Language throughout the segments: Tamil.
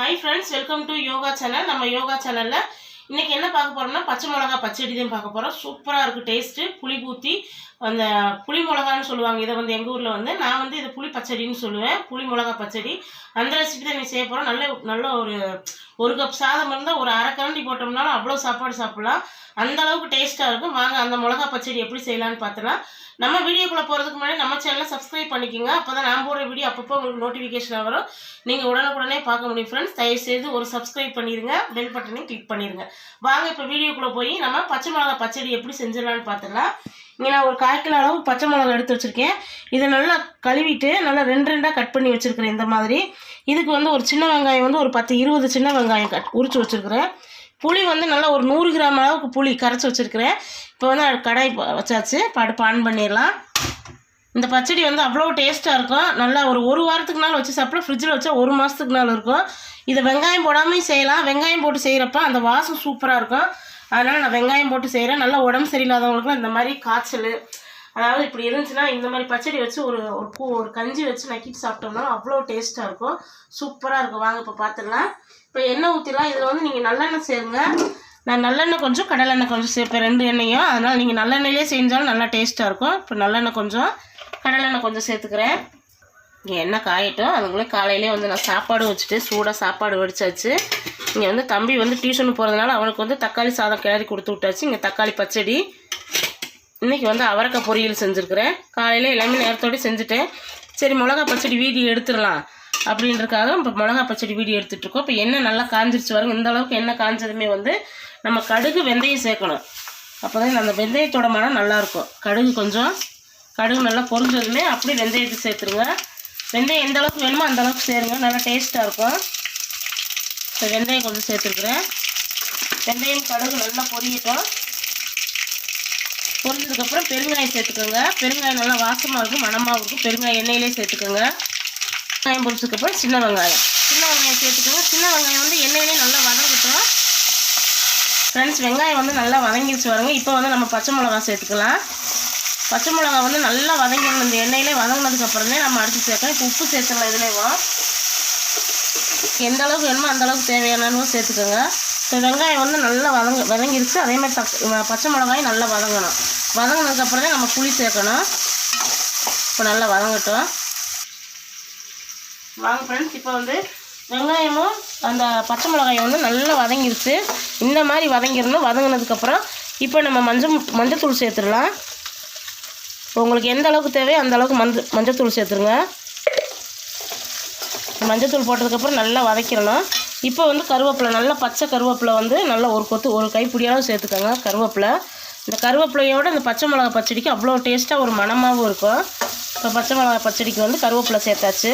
Hi friends welcome to yoga channel நம்ம யோகா சேனலில் இன்றைக்கி என்ன பார்க்க போகிறோம்னா பச்சை மிளகா பச்சடி தான் பார்க்க போகிறோம் சூப்பராக இருக்குது டேஸ்ட்டு புளி ஊற்றி அந்த புளி மிளகான்னு சொல்லுவாங்க. இதை வந்து எங்கள் ஊரில் வந்து நான் வந்து இது புளி பச்சடின்னு சொல்லுவேன். புளி மிளகா பச்சடி. அந்த ரெசிபி தான் நீ செய்ய போகிறோம் நல்ல நல்ல ஒரு ஒரு கப் சாதம் இருந்தால் ஒரு அரை கரண்டி போட்டோம்னாலும் அவ்வளோ சாப்பாடு சாப்பிட்லாம். அந்த அளவுக்கு டேஸ்ட்டாக இருக்கும். வாங்க அந்த மிளகா பச்சடி எப்படி செய்யலான்னு பார்த்தோன்னா நம்ம வீடியோக்குள்ளே போகிறதுக்கு முன்னாடி நம்ம சேனலை சப்ஸ்கிரைப் பண்ணிக்கோங்க. அப்போ தான் நான் போடுற வீடியோ அப்பப்போ உங்களுக்கு நோட்டிஃபிகேஷன் வரும். நீங்கள் உடனுக்குடனே பார்க்க முடியும் ஃப்ரெண்ட்ஸ் தயவுசெய்து ஒரு சப்ஸ்கிரைப் பண்ணிடுங்க பெல் பட்டனையும் கிளிக் பண்ணிடுங்க வாங்க இப்போ வீடியோக்குள்ளே போய் நம்ம பச்சை மிளகா பச்சடி எப்படி செஞ்சிடலாம்னு பார்த்துக்கலாம் இங்கே நான் ஒரு கால் கிலோ அளவு பச்சை மிளகா எடுத்து வச்சுருக்கேன். இதை நல்லா கழுவிட்டு நல்லா ரெண்டு ரெண்டாக கட் பண்ணி வச்சுருக்கிறேன் இந்த மாதிரி. இதுக்கு வந்து ஒரு சின்ன வெங்காயம் வந்து ஒரு பத்து இருபது சின்ன வெங்காயம் கட் உரிச்சு வச்சுருக்கிறேன். புளி வந்து நல்லா ஒரு நூறு கிராம் அளவுக்கு புளி கரைச்சி வச்சுருக்கிறேன். இப்போ வந்து அது கடாய் வச்சாச்சு. பாடு பான் பண்ணிடலாம். இந்த பச்சடி வந்து அவ்வளோ டேஸ்ட்டாக இருக்கும். நல்லா ஒரு ஒரு வாரத்துக்கு நாள் வச்சு சாப்பிட ஃப்ரிட்ஜில் வச்சா ஒரு மாதத்துக்கு நாள் இருக்கும். இதை வெங்காயம் போடாமல் செய்யலாம். வெங்காயம் போட்டு செய்கிறப்ப அந்த வாசம் சூப்பராக இருக்கும். அதனால் நான் வெங்காயம் போட்டு செய்கிறேன் நல்லா உடம்பு சரியில்லாதவங்களுக்குலாம் இந்த மாதிரி காய்ச்சல் அதாவது இப்படி இருந்துச்சுன்னா இந்த மாதிரி பச்சடி வச்சு ஒரு ஒரு பூ ஒரு கஞ்சி வச்சு நக்கிட்டு சாப்பிட்டோம்னா அவ்வளோ டேஸ்ட்டாக இருக்கும். சூப்பராக இருக்கும். வாங்க இப்போ பார்த்துடலாம் இப்போ எண்ணெய் ஊற்றிலாம் இதில் வந்து நீங்கள் நல்லெண்ணெய் சேருங்க. நான் நல்லெண்ணெய் கொஞ்சம் கடலெண்ணெய் கொஞ்சம் சேர்ப்பேன் ரெண்டு எண்ணெயும். அதனால் நீங்கள் நல்லெண்ணெயிலே செஞ்சாலும் நல்லா டேஸ்ட்டாக இருக்கும். இப்போ நல்லெண்ணெய் கொஞ்சம் கடலெண்ணெய் கொஞ்சம் சேர்த்துக்கிறேன். இங்கே எண்ணெய் காயட்டும். அதுக்குள்ளே காலையிலே வந்து நான் சாப்பாடு வச்சுட்டு சூடாக சாப்பாடு வடிச்சாச்சு. இங்கே வந்து தம்பி வந்து டியூஷனுக்கு போகிறதுனால அவனுக்கு வந்து தக்காளி சாதம் கிளறி கொடுத்து விட்டாச்சு. இங்கே தக்காளி பச்சடி. இன்றைக்கி வந்து அவரைக்காய் பொரியல் செஞ்சுருக்கிறேன். காலையில் எல்லாமே நேரத்தோடு செஞ்சுட்டேன். சரி மிளகா பச்சடி வீடியோ எடுத்துடலாம் அப்படின்றதுக்காக இப்போ மிளகா பச்சடி வீடியோ எடுத்துகிட்ருக்கோம் இப்போ எண்ணெய் நல்லா காஞ்சிருச்சு வரும் இந்த அளவுக்கு எண்ணெய் காஞ்சதுமே வந்து நம்ம கடுகு வெந்தயம் சேர்க்கணும். அப்போ தான் அந்த வெந்தயத்தோட மனம் நல்லாயிருக்கும் கடுகு கொஞ்சம். கடுகு நல்லா பொறிஞ்சதுமே அப்படியே வெந்தயத்தை சேர்த்துருங்க. வெந்தயம் எந்த அளவுக்கு வேணுமோ அந்த அளவுக்கு சேருங்க. நல்லா டேஸ்ட்டாக இருக்கும். இப்போ வெந்தயம் கொஞ்சம் சேர்த்துருக்குறேன். வெந்தயம் கடுகு நல்லா பொரியட்டும். பொரிஞ்சதுக்கப்புறம் பெருங்காயம் சேர்த்துக்கோங்க. பெருங்காயம் நல்லா வாசமாக இருக்கும் மணமாகவும் இருக்கும். பெருங்காயம் எண்ணெயிலே சேர்த்துக்கோங்க. வெங்காயம் பொரிச்சதுக்கப்புறம் சின்ன வெங்காயம். சின்ன வெங்காயம் சேர்த்துக்கோங்க. சின்ன வெங்காயம் வந்து எண்ணெயிலே நல்லா வதங்கட்டும். ஃப்ரெண்ட்ஸ் வெங்காயம் வந்து நல்லா வதங்கிடுச்சு வருங்க இப்போ வந்து நம்ம பச்சை மிளகா சேர்த்துக்கலாம். பச்சை மிளகா வந்து நல்லா வதங்கிடணும். இந்த எண்ணெயிலே வதங்கினதுக்கப்புறமே நம்ம அடித்து சேர்க்கலாம் இப்போ உப்பு சேர்த்துக்கலாம் இதுலேயும். எந்த அளவுக்கு வேணுமோ அந்த அளவுக்கு தேவையான சேர்த்துக்கோங்க. இப்போ வெங்காயம் வந்து நல்லா வதங்க வதங்கிருச்சு. அதே மாதிரி தக் பச்சை மிளகாயும் நல்லா வதங்கணும். வதங்கினதுக்கப்புறம் தான் நம்ம புளி சேர்க்கணும். இப்போ நல்லா வதங்கட்டும். வாங்க ஃப்ரெண்ட்ஸ் இப்போ வந்து வெங்காயமும் அந்த பச்சை மிளகாயும் வந்து நல்லா வதங்கிருச்சு. இந்த மாதிரி வதங்கிடணும். வதங்கினதுக்கப்புறம் இப்போ நம்ம மஞ்சள் மஞ்சத்தூள் சேர்த்துடலாம். இப்போ உங்களுக்கு எந்த அளவுக்கு தேவையோ அந்த அளவுக்கு மஞ்சள் மஞ்சத்தூள் சேர்த்துருங்க. மஞ்சத்தூள் போட்டதுக்கப்புறம் நல்லா வதக்கிடணும். இப்போ வந்து கருவேப்பிலை நல்லா பச்சை கருவேப்பிலை வந்து நல்லா ஒரு கொத்து ஒரு கைப்பிடியாலும் சேர்த்துக்கோங்க கருவேப்பிலை. இந்த கருவேப்பிலையோட இந்த பச்சை மிளகா பச்சடிக்கு அவ்வளோ டேஸ்ட்டாக ஒரு மணமாகவும் இருக்கும். இப்போ பச்சை மிளகா பச்சடிக்கு வந்து கருவேப்பிலை சேர்த்தாச்சு.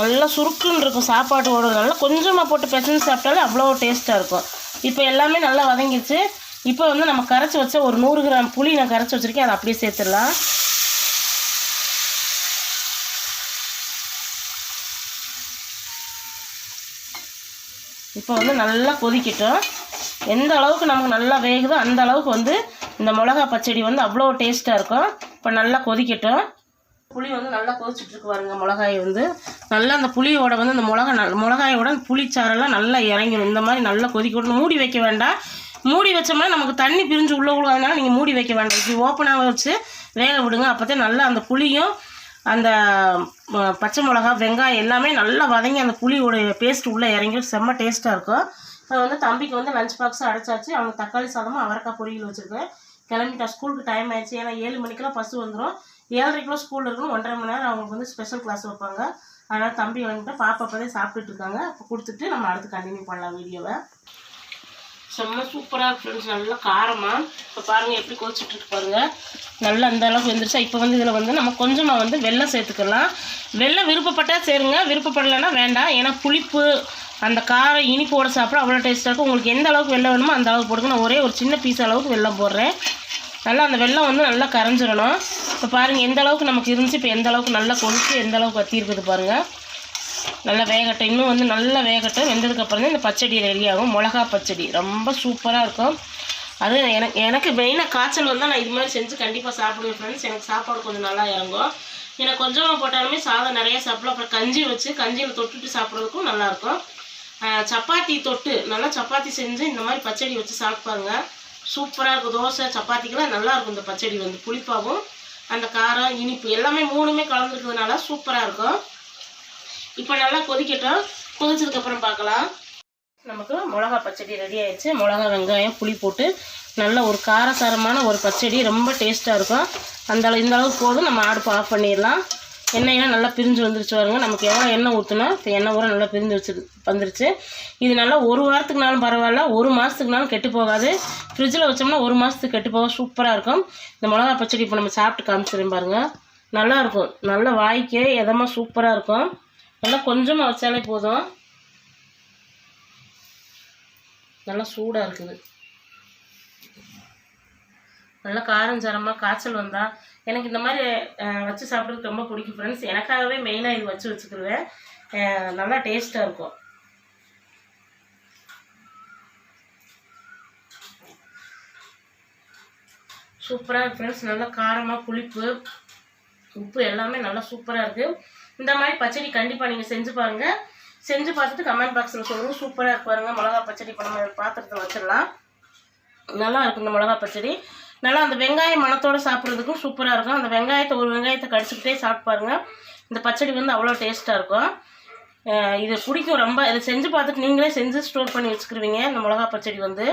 நல்லா சுருக்குன்னு இருக்கும் சாப்பாடு ஓடுறதுனால. கொஞ்சமாக போட்டு பிசைஞ்சு சாப்பிட்டாலே அவ்வளோ டேஸ்ட்டாக இருக்கும். இப்போ எல்லாமே நல்லா வதங்கிடுச்சு. இப்போ வந்து நம்ம கரைச்சி வச்ச ஒரு நூறு கிராம் புளி நான் கரைச்சி வச்சுருக்கேன். அதை அப்படியே சேர்த்துடலாம். இப்போ வந்து நல்லா கொதிக்கட்டும். எந்த அளவுக்கு நமக்கு நல்லா வேகுதோ அந்த அளவுக்கு வந்து இந்த மிளகா பச்சடி வந்து அவ்வளோ டேஸ்ட்டாக இருக்கும். இப்போ நல்லா கொதிக்கட்டும். புளி வந்து நல்லா கொதிச்சுட்ருக்கு பாருங்க மிளகாய் வந்து. நல்லா அந்த புளியோட வந்து அந்த மிளகா நல் மிளகாயோட அந்த புளிச்சாரெல்லாம் நல்லா இறங்கிடும் இந்த மாதிரி நல்லா கொதிக்க விடணும் மூடி வைக்க வேண்டாம். மூடி வச்சோம்னா நமக்கு தண்ணி பிரிஞ்சு உள்ளே விழுவாதனால நீங்கள் மூடி வைக்க வேண்டாம். இப்படி ஓப்பனாக வச்சு வேக விடுங்க. அப்போ நல்லா அந்த புளியும் அந்த பச்சை மிளகா வெங்காயம் எல்லாமே நல்லா வதங்கி அந்த புளியோடைய பேஸ்ட் உள்ளே இறங்கி செம்ம டேஸ்ட்டாக இருக்கும். இப்போ வந்து தம்பிக்கு வந்து லஞ்ச் பாக்ஸ் அடைச்சாச்சு. அவங்க தக்காளி சாதமும் அவரைக்காய் பொரியல் வச்சுருக்கேன் கிளம்பிட்டா ஸ்கூலுக்கு டைம் ஆயிடுச்சு. ஏன்னா ஏழு மணிக்கெல்லாம் பஸ் வந்துடும் ஏழரைக்குள்ள ஸ்கூல் இருக்கணும். ஒன்றரை மணி நேரம் அவங்களுக்கு வந்து ஸ்பெஷல் கிளாஸ் வைப்பாங்க. அதனால் தம்பி வந்துட்டு பாப்பா அப்போதே சாப்பிட்டுட்டு இருக்காங்க. கொடுத்துட்டு நம்ம அடுத்து கண்டினியூ பண்ணலாம் வீடியோவை செம்ம சூப்பராக ஃப்ரெண்ட்ஸ் நல்லா காரமாக இப்போ பாருங்கள் எப்படி கொதிச்சுட்டு பாருங்கள் நல்லா அந்த அளவுக்கு வந்துருச்சா? இப்போ வந்து இதில் வந்து நம்ம கொஞ்சமாக வந்து வெள்ளம் சேர்த்துக்கலாம். வெள்ளம் விருப்பப்பட்டால் சேருங்க. விருப்பப்படலைன்னா வேண்டாம். ஏன்னா புளிப்பு அந்த காரம் இனிப்போட சாப்பிட அவ்வளோ டேஸ்ட்டாக இருக்கும். உங்களுக்கு எந்த அளவுக்கு வெள்ளம் வேணுமோ அந்த அளவுக்கு போடுங்க நான் ஒரே ஒரு சின்ன பீஸ் அளவுக்கு வெள்ளம் போடுறேன். நல்லா அந்த வெள்ளம் வந்து நல்லா கரைஞ்சிடணும். இப்போ பாருங்கள் எந்த அளவுக்கு நமக்கு இருந்துச்சு இப்போ எந்த அளவுக்கு நல்லா கொதிச்சு எந்த அளவுக்கு வத்தி இருக்குது பாருங்கள் நல்லா வேகட்டும். இன்னும் வந்து நல்லா வேகட்டும். வெந்ததுக்கப்புறம் தான் இந்த பச்சடி ரெடி ஆகும். மிளகா பச்சடி ரொம்ப சூப்பராக இருக்கும். அது எனக்கு எனக்கு மெயினாக காய்ச்சல் வந்தால் நான் இது மாதிரி செஞ்சு கண்டிப்பாக சாப்பிடுவேன் ஃப்ரெண்ட்ஸ் எனக்கு சாப்பாடு கொஞ்சம் நல்லா இறங்கும். எனக்கு கொஞ்சமாக போட்டாலுமே சாதம் நிறைய சாப்பிடலாம். அப்புறம் கஞ்சி வச்சு கஞ்சியில் தொட்டுட்டு சாப்பிட்றதுக்கும் நல்லாயிருக்கும் சப்பாத்தி தொட்டு நல்லா சப்பாத்தி செஞ்சு இந்த மாதிரி பச்சடி வச்சு சாப்பிடுவாங்க. சூப்பராக இருக்கும். தோசை சப்பாத்திக்கெல்லாம் நல்லாயிருக்கும் இந்த பச்சடி வந்து. புளிப்பாகவும் அந்த காரம் இனிப்பு எல்லாமே மூணுமே கலந்துருக்கிறதுனால சூப்பராக இருக்கும். இப்போ நல்லா கொதிக்கட்டும். கொதிச்சதுக்கப்புறம் பார்க்கலாம். நமக்கு மிளகா பச்சடி ரெடி ஆயிடுச்சு. மிளகா வெங்காயம் புளி போட்டு நல்ல ஒரு காரசாரமான ஒரு பச்சடி. ரொம்ப டேஸ்ட்டாக இருக்கும். அந்த அளவு இந்த அளவுக்கு போதும். நம்ம அடுப்பு ஆஃப் பண்ணிடலாம். எண்ணெயெல்லாம் நல்லா பிரிஞ்சு வந்துருச்சு பாருங்க. நமக்கு எவ்வளோ எண்ணெய் ஊற்றணும் இப்போ எண்ணெய் ஊற நல்லா பிரிஞ்சு வச்சு வந்துருச்சு. இது நல்லா ஒரு வாரத்துக்குனாலும் பரவாயில்ல. ஒரு மாதத்துக்குனாலும் கெட்டு போகாது. ஃப்ரிட்ஜில் வச்சோம்னா ஒரு மாதத்துக்கு கெட்டு போக சூப்பராக இருக்கும். இந்த மிளகா பச்சடி இப்போ நம்ம சாப்பிட்டு காமிச்சிடும் நல்லாயிருக்கும் நல்லா வாய்க்கே எதமாக சூப்பராக இருக்கும். நல்லா கொஞ்சமாக வச்சாலே போதும். நல்லா சூடாக இருக்குது. நல்லா காரம் சாரமாக காய்ச்சல் வந்தால் எனக்கு இந்த மாதிரி வச்சு சாப்பிட்றதுக்கு ரொம்ப பிடிக்கும் ஃப்ரெண்ட்ஸ் எனக்காகவே மெயினாக இது வச்சு வச்சுக்கிடுவேன் நல்லா டேஸ்ட்டாக இருக்கும். சூப்பராக ஃப்ரெண்ட்ஸ் நல்லா காரமாக புளிப்பு உப்பு எல்லாமே நல்லா சூப்பராக இருக்குது இந்த மாதிரி பச்சடி கண்டிப்பாக நீங்கள் செஞ்சு பாருங்கள் செஞ்சு பார்த்துட்டு கமெண்ட் பாக்ஸில் சொல்லுங்கள் சூப்பராக இருக்கு பாருங்கள் மிளகா பச்சடி இப்போ நம்ம பாத்திரத்தை வச்சிடலாம். நல்லா இருக்கும் இந்த மிளகா பச்சடி. நல்லா அந்த வெங்காய மணத்தோடு சாப்பிட்றதுக்கும் சூப்பராக இருக்கும். அந்த வெங்காயத்தை ஒரு வெங்காயத்தை கடிச்சிக்கிட்டே சாப்பிட்டு பாருங்கள் இந்த பச்சடி வந்து அவ்வளோ டேஸ்ட்டாக இருக்கும். இது பிடிக்கும் ரொம்ப. இதை செஞ்சு பார்த்துட்டு நீங்களே செஞ்சு ஸ்டோர் பண்ணி வச்சுக்கிருவீங்க. இந்த மிளகா பச்சடி வந்து.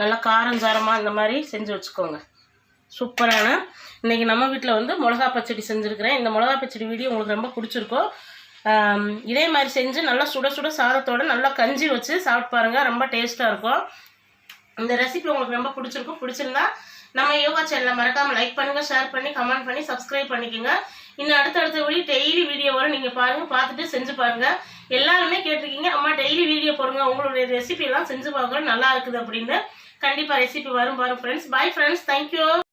நல்லா காரஞ்சாரமாக இந்த மாதிரி செஞ்சு வச்சுக்கோங்க. சூப்பரான. இன்றைக்கி நம்ம வீட்டில் வந்து மிளகா பச்சடி செஞ்சுருக்கிறேன். இந்த மிளகா பச்சடி வீடியோ உங்களுக்கு ரொம்ப பிடிச்சிருக்கோம் இதே மாதிரி செஞ்சு நல்லா சுட சுட சாதத்தோட நல்லா கஞ்சி வச்சு சாப்பிட்டு பாருங்கள் ரொம்ப டேஸ்ட்டாக இருக்கும். இந்த ரெசிபி உங்களுக்கு ரொம்ப பிடிச்சிருக்கும். பிடிச்சிருந்தா நம்ம யோகா சேனலை மறக்காமல் லைக் பண்ணுங்கள் ஷேர் பண்ணி கமெண்ட் பண்ணி சப்ஸ்கிரைப் பண்ணிக்கோங்க. இன்னும் அடுத்தடுத்த வீடியோ டெய்லி வீடியோ வரும் நீங்கள் பாருங்கள் பார்த்துட்டு செஞ்சு பாருங்கள் எல்லாருமே கேட்டிருக்கீங்க அம்மா டெய்லி வீடியோ போடுங்க. உங்களுடைய ரெசிபி எல்லாம் செஞ்சு பார்க்குறோம் நல்லா இருக்குது அப்படின்னு. கண்டிப்பாக ரெசிபி வரும் பாருங்க ஃப்ரெண்ட்ஸ் பாய் ஃப்ரெண்ட்ஸ் தேங்க்யூ